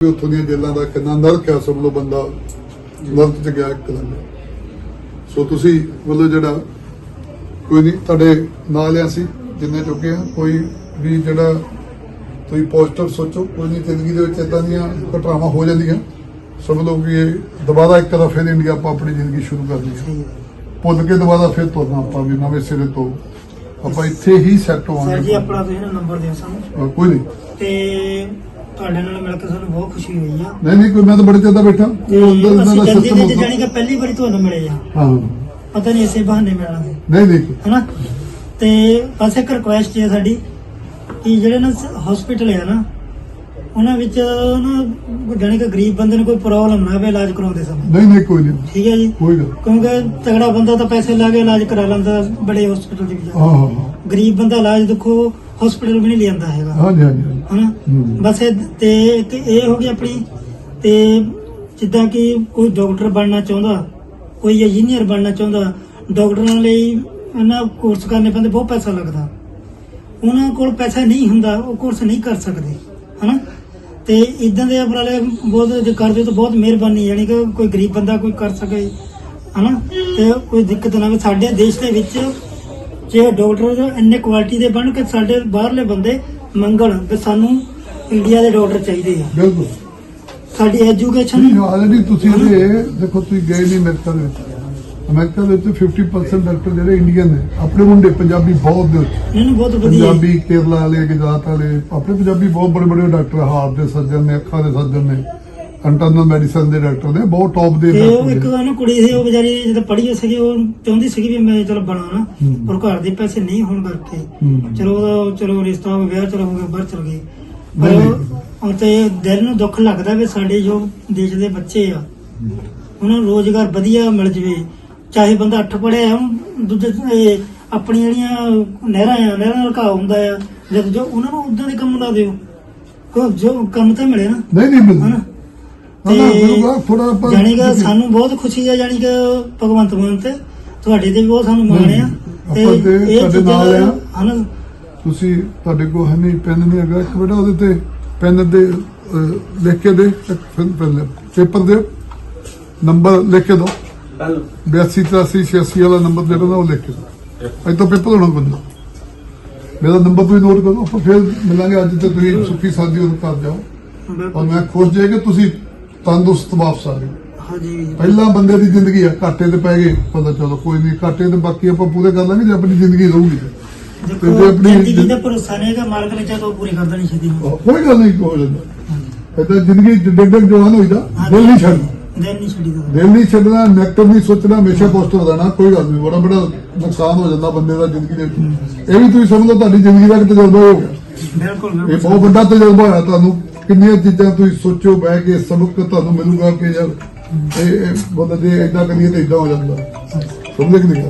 ਵੀ ਉੱਥੋਂ ਦੀਆਂ ਜੇਲ੍ਹਾਂ ਦਾ ਕਿੰਨਾ ਨਰਕ ਹੈ ਸਭ ਲੋ ਬੰਦਾ ਨਰਕ ਚ ਗਿਆ ਇੱਕਦਮ ਸੋ ਤੁਸੀਂ ਵੱਲੋਂ ਜਿਹੜਾ ਕੋਈ ਨਹੀਂ ਤੁਹਾਡੇ ਨਾਲ ਆ ਸੀ ਜਿੰਨੇ ਚੁੱਕੇ ਆ ਕੋਈ ਵੀ ਜਿਹੜਾ ਤੁਸੀਂ ਪੋਜ਼ਿਟਿਵ ਸੋਚੋ ਕੋਈ ਨਹੀਂ ਜ਼ਿੰਦਗੀ ਦੇ ਵਿੱਚ ਇਦਾਂ ਦੀਆਂ ਘਟਨਾਵਾਂ ਹੋ ਜਾਂਦੀਆਂ। ਸਭ ਲੋਕ ਵੀ ਇਹ ਦੁਬਾਰਾ ਇੱਕ ਵਾਰ ਫਿਰ ਇੰਡੀਆ ਆਪਾਂ ਆਪਣੀ ਜ਼ਿੰਦਗੀ ਸ਼ੁਰੂ ਕਰਨੀ ਹੈ ਭੁੱਲ ਕੇ ਦੁਬਾਰਾ ਫਿਰ ਤੁਰਨਾ ਆਪਾਂ ਵੀ ਨਵੇਂ ਸਿਰੇ ਤੋਂ। ਆਪਾਂ ਇੱਥੇ ਹੀ ਸੈੱਟ ਸਰ ਜੀ ਹੋਵਾਂਗੇ ਆਪਣਾ ਤੁਸੀਂ ਨੰਬਰ ਦਿਓ ਸਾਨੂੰ। ਕੋਈ ਨਹੀਂ। ਤੇ ਤੁਹਾਡੇ ਨਾਲ ਮਿਲ ਕੇ ਸਾਨੂੰ ਬਹੁਤ ਖੁਸ਼ੀ ਹੋਈ ਆ। ਨਹੀਂ ਨਹੀਂ ਕੋਈ ਮੈਂ ਤਾਂ ਬੜੇ ਚਿਰ ਦਾ ਬੈਠਾ। ਤੇ ਅੰਦਰ ਅਸੀਂ ਦਾ ਜਲਦੀ ਸਿਸਟਮ ਜਲਦੀ ਜਾਣੀ ਕਿ ਪਹਿਲੀ ਵਾਰੀ ਤੁਹਾਨੂੰ ਮਿਲੇ ਆ। ਹਾਂ। ਪਤਾ ਨਹੀਂ ਇਸੇ ਬਹਾਨੇ ਮਿਲਣਾ ਸੀ। ਨਹੀਂ ਨਹੀਂ। ਹਨਾ? ਤੇ ਬਸ ਇੱਕ ਰਿਕੁਐਸਟ ਹੈ ਸਾਡੀ ਕਿ ਜਿਹੜੇ ਨਾ ਹਸਪੀਟਲ ਆ ਨਾ ਉਹਨਾਂ ਵਿੱਚ ਨਾ ਜਾਣੀ ਕਿ ਗਰੀਬ ਬੰਦੇ ਨੂੰ ਕੋਈ ਪ੍ਰੋਬਲਮ ਨਾ ਆਵੇ ਇਲਾਜ ਕਰਾਉਂਦੇ ਸਮੇਂ। ਨਹੀਂ ਨਹੀਂ ਕੋਈ ਨਹੀਂ। ਠੀਕ ਹੈ ਜੀ? ਕੋਈ ਗੱਲ ਕਿਉਂਕਿ ਤਗੜਾ ਬੰਦਾ ਤਾਂ ਪੈਸੇ ਲਾ ਕੇ ਇਲਾਜ ਕਰਾ ਲੈਂਦਾ ਬੜੇ ਹਸਪੀਟਲ ਦੇ ਵਿੱਚ। ਹਾਂ ਹਾਂ ਹਾਂ। ਗਰੀਬ ਬੰਦਾ ਇਲਾਜ ਦੇਖੋ ਹਸਪੀਟਲ ਵੀ ਨਹੀਂ ਲਿਆਂਦਾ ਹੈਗਾ। ਹਾਂਜੀ ਹਾਂਜੀ ਹਾਂਜੀ। ਹਨਾ। ਬਸ ਇਹ ਤੇ ਇੱਕ ਇਹ ਹੋ ਗਈ ਆਪਣੀ ਤੇ ਜਿੱਦਾਂ ਕਿ ਕੋਈ ਡਾਕਟਰ ਬਣਨਾ ਚਾਹੁੰਦਾ ਕੋਈ ਇੰਜੀਨੀਅਰ ਬਣਨਾ ਚਾਹੁੰਦਾ ਡਾਕਟਰਾਂ ਲਈ ਇਹਨਾਂ ਕੋਰਸ ਕਰਨੇ ਪੈਂਦੇ ਬਹੁਤ ਪੈਸਾ ਲੱਗਦਾ। ਉਹਨਾਂ ਕੋਲ ਪੈਸਾ ਨਹੀਂ ਹੁੰਦਾ ਉਹ ਕੋਰਸ ਨਹੀਂ ਕਰ ਸਕਦੇ ਹਨਾ? ਤੇ ਇਦਾਂ ਦੇ ਉਪਰਾਲੇ ਬਹੁਤ ਜੇ ਕਰਦੇ ਤਾਂ ਬਹੁਤ ਮਿਹਰਬਾਨੀ ਯਾਨੀ ਕਿ ਕੋਈ ਗਰੀਬ ਬੰਦਾ ਕੋਈ ਕਰ ਸਕੇ ਹਨਾ? ਤੇ ਕੋਈ ਦਿੱਕਤ ਨਾ ਆਵੇ ਸਾਡੇ ਦੇਸ਼ ਦੇ ਵਿੱਚ ਜੇ ਡਾਕਟਰ ਇੰਨੇ ਕੁਆਲਿਟੀ ਦੇ ਬਣ ਕੇ ਸਾਡੇ ਬਾਹਰਲੇ ਬੰਦੇ ਮੰਗਣ ਕਿ ਸਾਨੂੰ ਇੰਡੀਆ ਦੇ ਡਾਕਟਰ ਚਾਹੀਦੇ ਆ। ਬਿਲਕੁਲ। ਸਾਡੀ ਐਜੂਕੇਸ਼ਨ ਨਹੀਂ ਆਲਰੇਡੀ ਤੁਸੀਂ ਇਹ ਦੇਖੋ ਤੁਸੀਂ ਗਏ ਨਹੀਂ ਅਮਰੀਕਾ ਦੇ ਵਿੱਚ। ਅਮਰੀਕਾ ਦੇ ਵਿੱਚ 50% ਡਾਕਟਰ ਜਿਹੜੇ ਇੰਡੀਅਨ ਨੇ ਆਪਣੇ ਮੁੰਡੇ ਪੰਜਾਬੀ ਬਹੁਤ ਦੇ ਇਹਨੂੰ ਬਹੁਤ ਵਧੀਆ ਪੰਜਾਬੀ ਕੇਰਲਾ ਵਾਲੇ ਗੁਜਰਾਤ ਵਾਲੇ ਆਪਣੇ ਪੰਜਾਬੀ ਬਹੁਤ ਬੜੇ ਬੜੇ ਡਾਕਟਰ ਹਾਰਟ ਦੇ ਸਰਜਨ ਨੇ ਅੱਖਾਂ ਦੇ ਸਰਜਨ ਨੇ। ਇੰਟਰਨਲ ਮੈਡੀਸਨ ਦੇ ਡਾਕਟਰ ਨੇ ਬਹੁਤ ਟੌਪ ਦੇ ਤੇ ਉਹ ਇੱਕ ਨੇ ਉਹਨੂੰ ਕੁੜੀ ਸੀ ਉਹ ਵਿਚਾਰੀ ਜਦੋਂ ਪੜ੍ਹੀ ਸੀਗੀ ਉਹ ਚਾਹੁੰਦੀ ਸੀਗੀ ਵੀ ਮੈਂ ਚਲ ਬਣਾ ਨਾ ਹੂੰ। ਪਰ ਘਰ ਦੇ ਪੈਸੇ ਨਹੀਂ ਹੋਣ ਕਰਕੇ। ਚਲੋ ਉਹਦਾ ਚਲੋ ਰਿਸ਼ਤਾ ਹੋ ਗਿਆ ਚਲੋ ਹੋ ਗਿਆ ਬਾਹਰ ਚਲ ਨਹੀਂ। ਪਰ ਉਹ ਤੇ ਦਿਲ ਨੂੰ ਦੁੱਖ ਲੱਗਦਾ ਵੀ ਸਾਡੇ ਜੋ ਦੇਸ਼ ਦੇ ਬੱਚੇ ਆ ਉਹਨਾਂ ਨੂੰ ਰੋਜ਼ਗਾਰ ਵਧੀਆ ਮਿਲ ਜਵੇ। ਚਾਹੇ ਬੰਦਾ ਅੱਠ ਪੜਿਆ ਹੁਣ ਦੂਜੇ ਇਹ ਆਪਣੀਆਂ ਜਿਹੜੀਆਂ ਨਹਿਰਾਂ ਆ ਨਹਿਰਾਂ ਦਾ ਘਾਹ ਹੁੰਦਾ ਆ ਜਦ ਜੋ ਉਹਨਾਂ ਨੂੰ ਉਦਾਂ ਦੇ ਕੰਮ ਲਾ ਦਿਓ। ਕੋ ਜੋ ਕੰਮ ਤਾਂ ਮਿਲੇ ਨਾ। ਨਹੀਂ ਨਹੀਂ ਹਨਾ? ਜਾਣੀ ਕਿ ਸਾਨੂੰ ਬਹੁਤ ਖੁਸ਼ੀ ਹੈ ਜਾਣੀ ਕਿ ਭਗਵੰਤ ਮਾਨ ਤੇ ਤੁਹਾਡੇ ਤੇ ਵੀ ਬਹੁਤ ਸਾਨੂੰ ਮਾਣ ਆ। ਤੇ ਤੁਹਾਡੇ ਚੀਜ਼ਾਂ ਨਾਲ ਆ। ਹਨਾ। ਤੁਸੀਂ ਤੁਹਾਡੇ ਕੋਲ ਹੈ ਨਹੀਂ ਪੈਨ ਨਹੀਂ ਹੈਗਾ। ਇੱਕ ਬੇਟਾ ਉਹਦੇ ਤੇ ਪੈਨ ਦੇ ਲਿਖ ਕੇ ਦੇ। ਪੇਪਰ ਦੇ ਨੰਬਰ ਲਿਖ ਕੇ ਦੋ। 82 83 86 ਵਾਲਾ ਨੰਬਰ ਜਿਹੜਾ ਨਾ ਉਹ ਲਿਖ ਕੇ ਦੋ। ਅੱਜ ਤੋਂ ਪੇਪਰ ਹੋਣਾ ਬੰਦਾ। ਮੇਰਾ ਨੰਬਰ ਤੁਸੀਂ ਨੋਟ ਕਰੋ। ਫਿਰ ਮਿਲਾਂਗੇ। ਅੱਜ ਤੇ ਤੁਸੀਂ ਸੁੱਖੀ ਸਾਦੀ ਉਹ ਕਰ ਜਾਓ। ਔਰ ਮੈਂ ਖੁਸ਼ ਜੇ ਕਿ ਤੁਸੀਂ ਤੰਦਰੁਸਤ ਵਾਪਸ ਆ ਗਏ। ਹਾਂਜੀ। ਪਹਿਲਾਂ ਬੰਦੇ ਦੀ ਜ਼ਿੰਦਗੀ ਆ ਘਾਟੇ ਤੇ ਪੈ ਗਏ ਪਤਾ ਚਲੋ ਕੋਈ ਨਹੀਂ ਘਾਟੇ ਤੇ ਬਾਕੀ ਆਪਾਂ ਪੂਰੇ ਕਰ ਲਾਂਗੇ ਜੇ ਆਪਣੀ ਜ਼ਿੰਦਗੀ ਰਹੂਗੀ। ਤੇ। ਤੇ ਜੇ ਦੇਖੋ ਆਪਣੀ ਜ਼ਿੰਦਗੀ ਦਾ ਭਰੋਸਾ ਨਹੀਂ ਹੈਗਾ ਮਾਲਕ ਨੇ ਚਾਹ ਤਾਂ ਉਹ ਪੂਰੀ ਕਰ ਦੇਣੀ ਛੇਤੀ। ਕੋਈ ਗੱਲ ਨਹੀਂ ਹੋ ਜਾਂਦਾ ਇਦਾਂ ਜ਼ਿੰਦਗੀ ਡਿੱਗ ਡਿੱਗ ਜਵਾਨ ਹੋਈਦਾ ਦਿਲ ਨਹੀਂ ਦਿਲ ਨਹੀਂ ਛੱਡੀਦਾ। ਦਿਲ ਨਹੀਂ ਛੱਡਣਾ ਨੈਗੇਟਿਵ ਨਹੀਂ ਸੋਚਣਾ ਹਮੇਸ਼ਾ ਪੋਜ਼ਿਟਿਵ ਰਹਿਣਾ ਕੋਈ ਗੱਲ ਨਹੀਂ। ਬੜਾ ਬੜਾ ਨੁਕਸਾਨ ਹੋ ਜਾਂਦਾ ਬੰਦੇ ਦਾ ਜ਼ਿੰਦਗੀ ਦੇ ਵਿੱਚ। ਇਹ ਵੀ ਤੁਸੀਂ ਸਮਝ ਤੁਹਾਡੀ ਜ਼ਿੰਦਗੀ ਦਾ ਇੱਕ ਤਜਰਬਾ ਹੋ ਗਿਆ। ਬਿਲਕੁਲ। ਇਹ ਬਹੁਤ ਵੱਡਾ ਤਜਰਬਾ ਹੋਇਆ ਤੁਹਾਨੂੰ। ਕਿੰਨੀਆਂ ਚੀਜ਼ਾਂ ਤੁਸੀਂ ਸੋਚੋ ਬਹਿ ਕੇ ਸਬਕ ਤੁਹਾਨੂੰ ਮਿਲੂਗਾ ਕਿ ਯਾਰ ਇਹ ਬੰਦਾ ਜੇ ਏਦਾਂ ਕਰੀਏ ਤਾਂ ਏਦਾਂ ਹੋ ਜਾਂਦਾ। ਸਮਝ ਕਿ ਨਹੀਂ?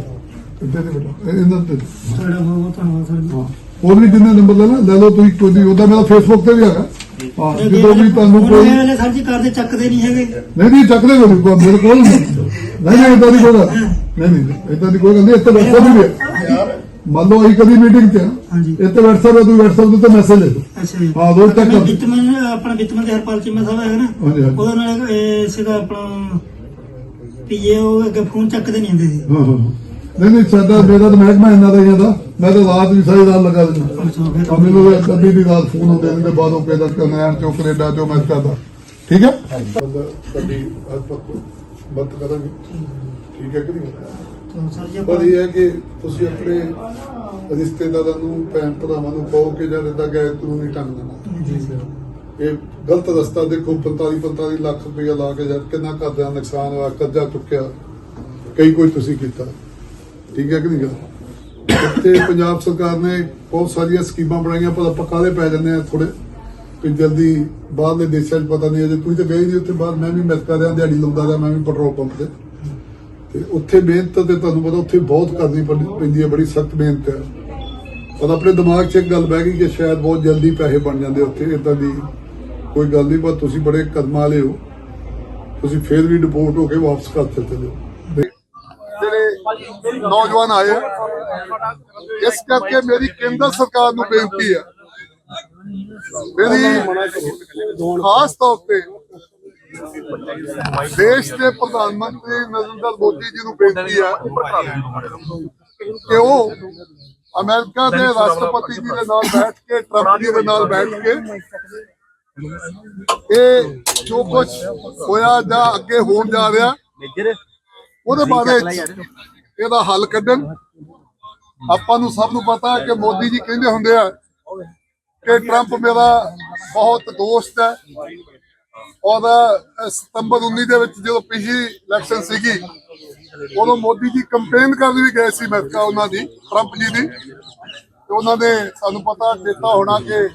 ਇੱਦਾਂ ਦੇ ਬੇਟਾ ਇਹ- ਇਹਨਾਂ ਤੇ। ਤੁਹਾਡਾ ਬਹੁਤ ਬਹੁਤ ਧੰਨਵਾਦ ਸਰ ਜੀ। ਹਾਂ। ਹੋਰ ਵੀ ਜਿੰਨੇ ਨੰਬਰ ਲੈ ਲੈ ਲਓ ਤੁਸੀਂ ਕੋਈ ਨਹੀਂ। ਉਹਦਾ ਮੇਰਾ ਫੇਸਬੁੱਕ ਤੇ ਵੀ ਹੈਗਾ। ਹਾਂ ਜਦੋਂ ਵੀ ਤੁਹਾਨੂੰ ਕੋਈ ਇਹ ਸਰ ਜੀ ਕਰਦੇ ਚੱਕਦੇ ਨਹੀਂ ਹੈਗੇ। ਨਹੀਂ ਨਹੀਂ ਚੱਕਦੇ ਕੋਈ ਮੇਰੇ ਕੋਲ ਨਹੀਂ। ਨਹੀਂ ਇਦਾਂ ਦੀ ਕੋਈ ਗੱਲ ਨਹੀਂ ਨਹੀਂ ਇਦਾਂ ਦੀ ਕੋਈ ਗੱਲ ਨਹੀਂ। ਇੱਥੇ WhatsApp ਵੀ। ਹੈ। ਮੰਨ ਲਓ ਅਸੀਂ ਕਦੀ ਮੀਟਿੰਗ ਤੇ ਆ। ਹਾਂਜੀ। ਇੱਥੇ WhatsApp ਹੈ ਤੁਸੀਂ WhatsApp ਦੇ ਉੱਤੇ ਮੈਸੇਜ ਲੈ ਦਿਓ ਅੱਛਾ ਜੀ। ਹਾਂ, ਰੋਜ਼ ਤੱਕ ਆਪਣਾ ਬਿੱਤਮਨ ਆਪਣਾ ਬਿੱਤਮਨ ਦੇ ਹਰਪਾਲ ਚੀਮਾ ਸਾਹਿਬ ਹੈਗਾ ਨਾ। ਹਾਂਜੀ, ਹਾਂਜੀ। ਉਹਦੇ ਨਾਲ ਇਹ ਸੀਗਾ ਆਪਣਾ ਪੀਏ ਉਹ ਅੱਗੇ ਫੋਨ ਚੱਕਦੇ ਨਹੀਂ ਹੁੰਦੇ ਸੀ। ਹਾਂ ਹਾਂ ਨਹੀਂ ਨਹੀਂ ਸਾਡਾ ਮੇਰਾ ਤਾਂ ਮਹਿਕਮਾ ਇੰਨਾ ਦਾ ਹੀ ਜਾਂਦਾ ਮੈਂ ਤਾਂ ਰਾਤ ਵੀ ਸਾਰੀ ਰਾਤ ਲਗਾ ਦਿੰਦਾ। ਅੱਛਾ ਫਿਰ ਆ ਮੈਨੂੰ ਕਦੀ ਦੀ ਰਾਤ ਫੋਨ ਹੁੰਦੇ ਨੇ ਤੇ ਬਾਅਦੋਂ ਕਹਿੰਦਾ ਕਨੈਣ ਚੋਂ ਕੈਨੇਡਾ ਚੋਂ ਮੈਂ ਕਰਦਾ ਠੀਕ ਹੈ? ਸਾਡੀ ਹਸਪਤ ਮਤ ਕਰਾਂਗੇ। ਠੀਕ ਹੈ ਕਿ ਨਹੀਂ? ਸਰ ਜੀ ਪਰ ਆਪਾਂ ਇਹ ਹੈ ਕਿ ਤੁਸੀਂ ਆਪਣੇ ਰਿਸ਼ਤੇਦਾਰਾਂ ਨੂੰ ਭੈਣ ਭਰਾਵਾਂ ਨੂੰ ਕਹੋ ਕਿ ਜਦ ਇਦਾਂ ਗਏ ਤੂੰ ਨਹੀਂ ਟੰਗ ਦੇਣਾ ਜੀ ਸਰ ਇਹ ਗਲਤ ਰਸਤਾ ਦੇਖੋ 45 45 ਲੱਖ ਰੁਪਇਆ ਲਾ ਕੇ ਜਦ ਕਿੰਨਾ ਘਰ ਦਾ ਨੁਕਸਾਨ ਹੋਇਆ ਕਰਜ਼ਾ ਚੁੱਕਿਆ ਕਈ ਕੋਈ ਤੁਸੀਂ ਕੀਤਾ। ਠੀਕ ਹੈ ਕਿ ਨਹੀਂ ਗੱਲ? ਤੇ ਪੰਜਾਬ ਸਰਕਾਰ ਨੇ ਬਹੁਤ ਸਾਰੀਆਂ ਸਕੀਮਾਂ ਬਣਾਈਆਂ ਪਰ ਆਪਾਂ ਕਾਹਦੇ ਪੈ ਜਾਂਦੇ ਆ ਥੋੜੇ ਕਿ ਜਲਦੀ ਬਾਹਰਲੇ ਦੇਸ਼ਾਂ 'ਚ ਪਤਾ ਨਹੀਂ ਅਜੇ ਤੁਸੀਂ ਤਾਂ ਗਏ ਨਹੀਂ ਉੱਥੇ ਬਾਹਰ ਮੈਂ ਵੀ ਅਮਰੀਕਾ ਰਿਹਾ ਦਿਹਾੜੀ ਲਾਉਂਦਾ ਰਿਹਾ ਮੈਂ ਵੀ ਪੈਟਰੋਲ ਪੰਪ ਤੇ। ਤੇ ਉੱਥੇ ਮਿਹਨਤ ਤੇ ਤੁਹਾਨੂੰ ਪਤਾ ਉੱਥੇ ਬਹੁਤ ਕਰਨੀ ਪੈਂਦੀ- ਹੈ, ਬੜੀ ਸਖਤ ਮਿਹਨਤ ਹੈ। ਪਰ ਆਪਣੇ ਦਿਮਾਗ 'ਚ ਇੱਕ ਗੱਲ ਬਹਿ ਗਈ ਕਿ ਸ਼ਾਇਦ ਬਹੁਤ ਜਲਦੀ ਪੈਸੇ ਬਣ ਜਾਂਦੇ ਉੱਥੇ ਇਦਾਂ ਦੀ ਕੋਈ ਗੱਲ ਨਹੀਂ, ਪਰ ਤੁਸੀਂ ਬੜੇ ਕਦਮਾਂ ਵਾਲੇ ਹੋ। ਤੁਸੀਂ ਫੇਰ ਵੀ ਡਿਪੋਰਟ ਹੋ ਕੇ ਵਾਪਸ ਘਰ ਚਲੇ ਜਾਓ। ਜਿਹੜੇ ਨੌਜਵਾਨ ਆਏ ਇਸ ਕਰਕੇ ਮੇਰੀ ਕੇਂਦਰ ਸਰਕਾਰ ਨੂੰ ਬੇਨਤੀ ਹੈ। ਮੇਰੀ ਖਾਸ ਤੌਰ ਤੇ ਦੇਸ਼ ਦੇ ਪ੍ਰਧਾਨ ਮੰਤਰੀ ਨਰਿੰਦਰ ਮੋਦੀ ਜੀ ਨੂੰ ਬੇਨਤੀ ਹੈ ਕਿ ਉਹ ਅਮਰੀਕਾ ਦੇ ਰਾਸ਼ਟਰਪਤੀ ਜੀ ਦੇ ਨਾਲ ਬੈਠ ਕੇ, ਟਰੰਪ ਜੀ ਦੇ ਨਾਲ ਬੈਠ ਕੇ ਇਹ ਜੋ ਕੁਝ ਹੋਇਆ ਜਾਂ ਅੱਗੇ ਹੋਣ ਜਾ ਰਿਹਾ, ਉਹਦੇ ਬਾਰੇ ਇਹਦਾ ਹੱਲ ਕੱਢਣ। ਆਪਾਂ ਨੂੰ ਸਭ ਨੂੰ ਪਤਾ ਹੈ ਕਿ ਮੋਦੀ ਜੀ ਕਹਿੰਦੇ ਹੁੰਦੇ ਆ ਕਿ ਟਰੰਪ ਮੇਰਾ ਬਹੁਤ ਦੋਸਤ ਹੈ। ਔਰ ਸਤੰਬਰ 19 ਦੇ ਵਿੱਚ ਜਦੋਂ ਪਿਛਲੀ ਇਲੈਕਸ਼ਨ ਸੀਗੀ, ਉਦੋਂ ਮੋਦੀ ਜੀ ਕੰਪੇਨ ਕਰਨ ਵੀ ਗਏ ਸੀ ਅਮਰੀਕਾ ਉਹਨਾਂ ਦੀ ਟਰੰਪ ਜੀ ਦੀ। ਤੇ ਉਹਨਾਂ ਨੇ ਸਾਨੂੰ ਪਤਾ ਚੇਤਾ ਹੋਣਾ ਕਿ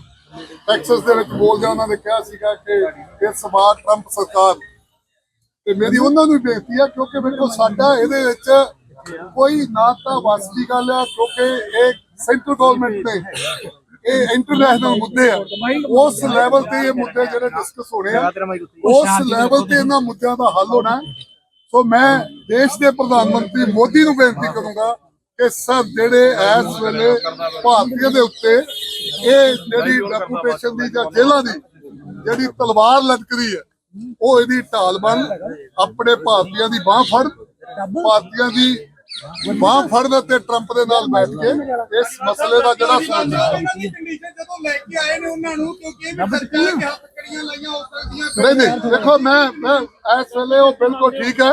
ਟੈਕਸਸ ਦੇ ਵਿੱਚ ਬੋਲਦੇ ਉਹਨਾਂ ਨੇ ਕਿਹਾ ਸੀਗਾ ਕਿ ਇਸ ਵਾਰ ਟਰੰਪ ਸਰਕਾਰ। ਤੇ ਮੇਰੀ ਉਹਨਾਂ ਨੂੰ ਬੇਨਤੀ ਆ, ਕਿਉਂਕਿ ਵੇਖੋ ਸਾਡਾ ਇਹਦੇ ਵਿੱਚ ਕੋਈ ਨਾ ਤਾਂ ਵਸ ਗੱਲ ਆ, ਕਿਉਂਕਿ ਇਹ ਸੈਂਟਰ ਗਵਰਨਮੈਂਟ ਨੇ ਇਹ ਇੰਟਰਨੈਸ਼ਨਲ ਮੁੱਦੇ ਆ ਉਸ ਲੈਵਲ ਤੇ ਇਹ ਮੁੱਦੇ ਜਿਹੜੇ ਡਿਸਕਸ ਹੋਣੇ ਆ ਉਸ ਲੈਵਲ ਤੇ ਇਹਨਾਂ ਮੁੱਦਿਆਂ ਦਾ ਹੱਲ ਹੋਣਾ। ਸੋ ਮੈਂ ਦੇਸ਼ ਦੇ ਪ੍ਰਧਾਨ ਮੰਤਰੀ ਮੋਦੀ ਨੂੰ ਬੇਨਤੀ ਕਰੂੰਗਾ ਕਿ ਸਰ ਜਿਹੜੇ ਇਸ ਵੇਲੇ ਭਾਰਤੀਆਂ ਦੇ ਉੱਤੇ ਇਹ ਜਿਹੜੀ ਰੈਪੂਟੇਸ਼ਨ ਦੀ ਜਾਂ ਜੇਲ੍ਹਾਂ ਦੀ ਜਿਹੜੀ ਤਲਵਾਰ ਲਟਕਦੀ ਹੈ ਉਹ ਇਹਦੀ ਢਾਲ ਬਣ ਆਪਣੇ ਭਾਰਤੀਆਂ ਦੀ ਬਾਹ ਫੜ ਭਾਰਤੀਆਂ ਦੀ ਬਾਹ ਫੜਨ ਤੇ ਟਰੰਪ ਦੇ ਨਾਲ ਬੈਠ ਕੇ ਇਸ ਮਸਲੇ ਦਾ ਜਿਹੜਾ ਜਦੋਂ ਲੈ ਕੇ ਆਏ ਨੇ ਉਹਨਾਂ ਨੂੰ ਕਿਉਂਕਿ ਇਹ ਵੀ ਸਰਕਾਰ ਦੇ ਹੱਥ ਕੜੀਆਂ ਲਾਈਆਂ ਹੋ ਸਕਦੀਆਂ ਨਹੀਂ ਨਹੀਂ ਦੇਖੋ ਮੈਂ ਮੈਂ ਇਸ ਵੇਲੇ ਉਹ ਬਿਲਕੁਲ ਠੀਕ ਹੈ।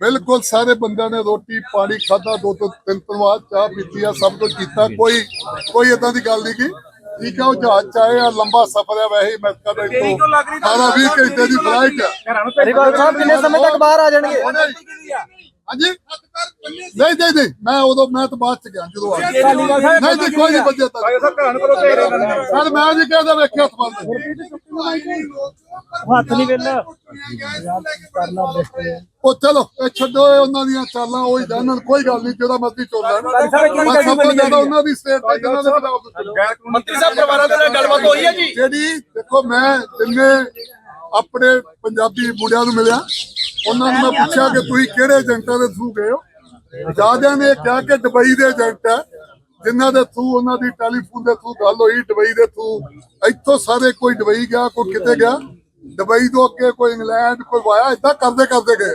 ਬਿਲਕੁਲ ਸਾਰੇ ਬੰਦਿਆਂ ਨੇ ਰੋਟੀ ਪਾਣੀ ਖਾਦਾ ਦੋ ਤੋਂ ਤਿੰਨ ਤਿੰਨ ਵਾਰ ਚਾਹ ਪੀਤੀ ਆ ਸਭ ਕੁਝ ਕੀਤਾ। ਕੋਈ ਕੋਈ ਇਦਾਂ ਦੀ ਗੱਲ ਨਹੀਂ ਕੀ ਠੀਕ ਹੈ ਉਹ ਜਹਾਜ਼ ਚ ਆਏ ਆ ਲੰਬਾ ਸਫ਼ਰ ਹੈ ਵੈਸੇ ਹੀ ਅਮਰੀਕਾ ਦਾ ਇੱਥੋਂ 18 20 ਘੰਟੇ ਦੀ ਫਲਾਈਟ ਹੈ। ਰਿਵਾਲ ਸਾਹਿਬ ਕਿੰਨੇ ਸਮੇਂ ਤੱਕ ਬਾਹਰ ਆ ਜਾਣਗੇ? ਹਾਂਜੀ? ਨਹੀਂ ਨਹੀਂ ਨਹੀਂ ਮੈਂ ਉਦੋਂ ਮੈਂ ਤਾਂ ਬਾਅਦ ਚ ਗਿਆ ਜਦੋਂ ਆ ਗਿਆ। ਨਹੀਂ ਨਹੀਂ ਕੋਈ ਨਹੀਂ ਬੱਜੇ ਤੱਕ ਸਰ ਮੈਂ ਜੀ ਕਹਿੰਦਾ ਵੇਖਿਆ ਹੱਥ ਬੰਦ ਹੱਥ ਨਹੀਂ ਵੇਲਾ। ਉਹ ਚਲੋ ਇਹ ਛੱਡੋ ਇਹ ਉਹਨਾਂ ਦੀਆਂ ਚਾਲਾਂ ਉਹ ਹੀ ਜਾਣਨ ਕੋਈ ਗੱਲ ਨਹੀਂ ਜਿਹੜਾ ਮਰਜ਼ੀ ਚੋਲ ਲੈਣ ਸਭ ਤੋਂ ਜ਼ਿਆਦਾ ਉਹਨਾਂ ਦੀ ਸਟੇਟ ਤੇ ਜਿਨ੍ਹਾਂ ਦੇ ਪੰਜਾਬ ਮੰਤਰੀ ਸਾਹਿਬ ਪਰਿਵਾਰਾਂ ਦੇ ਨਾਲ ਗੱਲਬਾਤ ਹੋਈ ਹੈ ਜੀ? ਜਿਹੜੀ ਦੇਖੋ ਮੈਂ ਜਿੰਨੇ ਆਪਣੇ ਪੰਜਾਬੀ ਮੁੰਡਿਆਂ ਨੂੰ ਮਿਲਿਆ ਉਹਨਾਂ ਨੂੰ ਮੈਂ ਪੁੱਛਿਆ ਕਿ ਤੁਸੀਂ ਕਿਹੜੇ ਏਜੰਟਾਂ ਦੇ ਥਰੂ ਗਏ ਹੋ? ਜਿਆਦਿਆਂ ਨੇ ਕਿਹਾ ਕਿ ਦੁਬਈ ਦੇ ਏਜੰਟ ਹੈ ਜਿਨ੍ਹਾਂ ਦੇ ਥਰੂ ਉਹਨਾਂ ਦੀ ਟੈਲੀਫੋਨ ਦੇ ਥਰੂ ਗੱਲ ਹੋਈ ਦੁਬਈ ਦੇ ਥਰੂ ਇੱਥੋਂ ਸਾਰੇ ਕੋਈ ਦੁਬਈ ਗਿਆ ਕੋਈ ਕਿਤੇ ਗਿਆ? ਦੁਬਈ ਤੋਂ ਅੱਗੇ ਕੋਈ ਇੰਗਲੈਂਡ ਕੋਈ ਵਾਇਆ ਇਦਾਂ ਕਰਦੇ ਕਰਦੇ ਗਏ।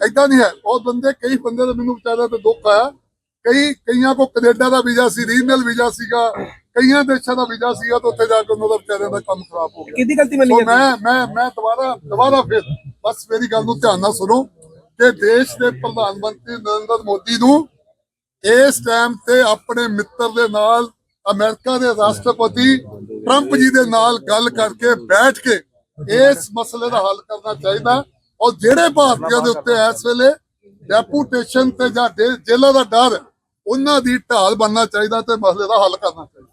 ਇਦਾਂ ਨਹੀਂ ਹੈ। ਉਹ ਬੰਦੇ ਕਈ ਬੰਦੇ ਦਾ ਮੈਨੂੰ ਵਿਚਾਰਾ ਤੇ ਦੁੱਖ ਆਇਆ ਕਈ ਕਈਆਂ ਕੋ ਕੈਨੇਡਾ ਦਾ ਵੀਜ਼ਾ ਸੀ ਰੀਜਨਲ ਵੀਜ਼ਾ ਸੀਗਾ। ਕਈਆਂ ਦੇਸ਼ਾਂ ਦਾ ਵੀਜ਼ਾ ਸੀਗਾ ਤੇ ਉੱਥੇ ਜਾ ਕੇ ਉਹਨਾਂ ਦਾ ਵਿਚਾਰਿਆਂ ਦਾ ਕੰਮ ਖਰਾਬ ਹੋ ਗਿਆ। ਕਿਹਦੀ ਗਲਤੀ ਮੰਨੀ ਮੈਂ ਮੈਂ ਮੈਂ ਦੁਬਾਰਾ ਦੁਬਾਰਾ ਫਿਰ ਬਸ ਮੇਰੀ ਗੱਲ ਨੂੰ ਧਿਆਨ ਨਾਲ ਸੁਣੋ ਕਿ ਦੇਸ਼ ਦੇ ਪ੍ਰਧਾਨ ਮੰਤਰੀ ਨਰਿੰਦਰ ਮੋਦੀ ਨੂੰ ਇਸ ਟਾਈਮ ਤੇ ਆਪਣੇ ਮਿੱਤਰ ਦੇ ਨਾਲ ਅਮਰੀਕਾ ਦੇ ਰਾਸ਼ਟਰਪਤੀ ਟਰੰਪ ਜੀ ਦੇ ਨਾਲ ਗੱਲ ਕਰਕੇ ਬੈਠ ਕੇ ਇਸ ਮਸਲੇ ਦਾ ਹੱਲ ਕਰਨਾ ਚਾਹੀਦਾ। ਔਰ ਜਿਹੜੇ ਭਾਰਤੀਆਂ ਦੇ ਉੱਤੇ ਇਸ ਵੇਲੇ ਡੈਪੂਟੇਸ਼ਨ ਤੇ ਜਾਂ ਦੇ- ਜੇਲ੍ਹਾਂ ਦਾ ਡਰ, ਉਹਨਾਂ ਦੀ ਢਾਲ ਬਣਨਾ ਚਾਹੀਦਾ ਤੇ ਮਸਲੇ ਦਾ ਹੱਲ ਕਰਨਾ ਚਾਹੀਦਾ।